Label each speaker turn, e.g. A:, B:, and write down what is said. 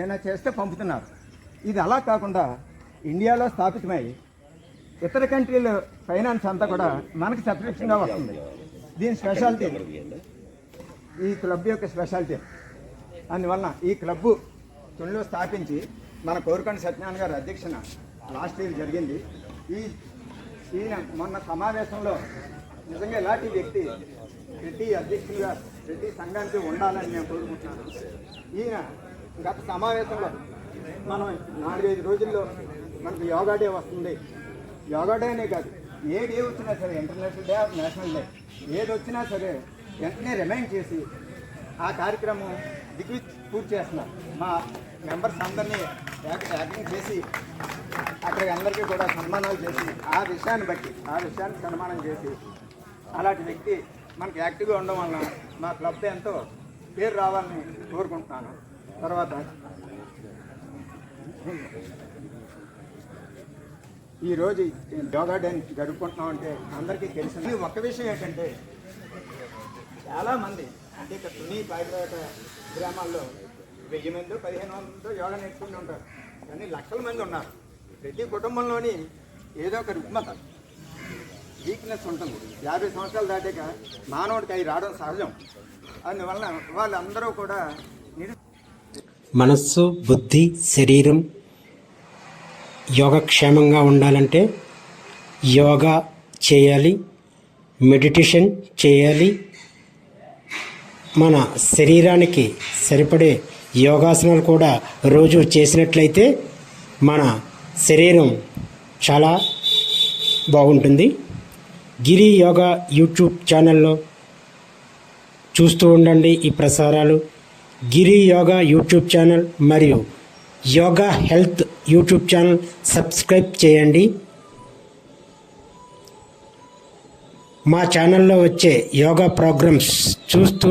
A: ఏదైనా చేస్తే పంపుతున్నారు. ఇది అలా కాకుండా ఇండియాలో స్థాపితమై ఇతర కంట్రీల ఫైనాన్స్ అంతా కూడా మనకి సబ్స్క్రిప్షన్గా వస్తుంది. దీని స్పెషాలిటీ ఈ క్లబ్ యొక్క స్పెషాలిటీ అందువలన ఈ క్లబ్బు తొలిలో స్థాపించి మన కోరుకొండ సత్యనారాయణ గారి అధ్యక్షన లాస్ట్ ఇయర్ జరిగింది. ఈ ఈయన మొన్న సమావేశంలో నిజంగా ఇలాంటి వ్యక్తి రెడ్డి అధ్యక్షులుగా రెడ్డి సంఘానికి ఉండాలని నేను కోరుకుంటున్నాను. ఈయన గత సమావేశంలో మనం నాలుగైదు రోజుల్లో మనకు యోగా డే వస్తుంది. యోగా డే అనే కాదు ఏ డే వచ్చినా సరే international day of national day ఏది వచ్చినా సరే వెంటనే రిమైండ్ చేసి ఆ కార్యక్రమం దిగ్వి పూర్తి చేస్తున్నారు మా మెంబర్స్ అందరినీ యాక్- యాక్టింగ్ చేసి అక్కడికి అందరికీ కూడా సన్మానాలు చేసి ఆ విషయాన్ని బట్టి ఆ విషయాన్ని సన్మానం చేసి అలాంటి వ్యక్తి మనకి యాక్టివ్గా ఉండడం వలన మా క్లబ్ ఎంతో పేరు రావాలని కోరుకుంటున్నాను. తర్వాత ఈరోజు ఈ యోగా డే జరుపుకుంటున్నామంటే అందరికీ తెలిసింది ఒక్క విషయం ఏంటంటే చాలామంది అంటే ఇక్కడ తుని పాయపేట గ్రామాల్లో వెయ్యి మంది పదిహేను మందితో యోగా నేర్చుకుంటూ ఉంటారు. కానీ లక్షల మంది ఉన్నారు. ప్రతి కుటుంబంలోని ఏదో ఒక రుగ్మత వీక్నెస్ ఉంటుంది. యాభై సంవత్సరాలు దాటాక మానవుడికి అవి రావడం సహజం. అందువలన వాళ్ళందరూ కూడా
B: మనస్సు బుద్ధి శరీరం యోగక్షేమంగా ఉండాలంటే యోగా చేయాలి మెడిటేషన్ చేయాలి. మన శరీరానికి సరిపడే యోగాసనాలు కూడా రోజు చేసినట్లయితే మన శరీరం చాలా బాగుంటుంది. గిరి యోగా యూట్యూబ్ ఛానల్లో చూస్తూ ఉండండి ఈ ప్రసారాలు. గిరి యోగా యూట్యూబ్ ఛానల్ మరియు yoga health YouTube channel subscribe చేయండి. మా ఛానల్లో వచ్చే యోగా ప్రోగ్రామ్స్ చూస్తూ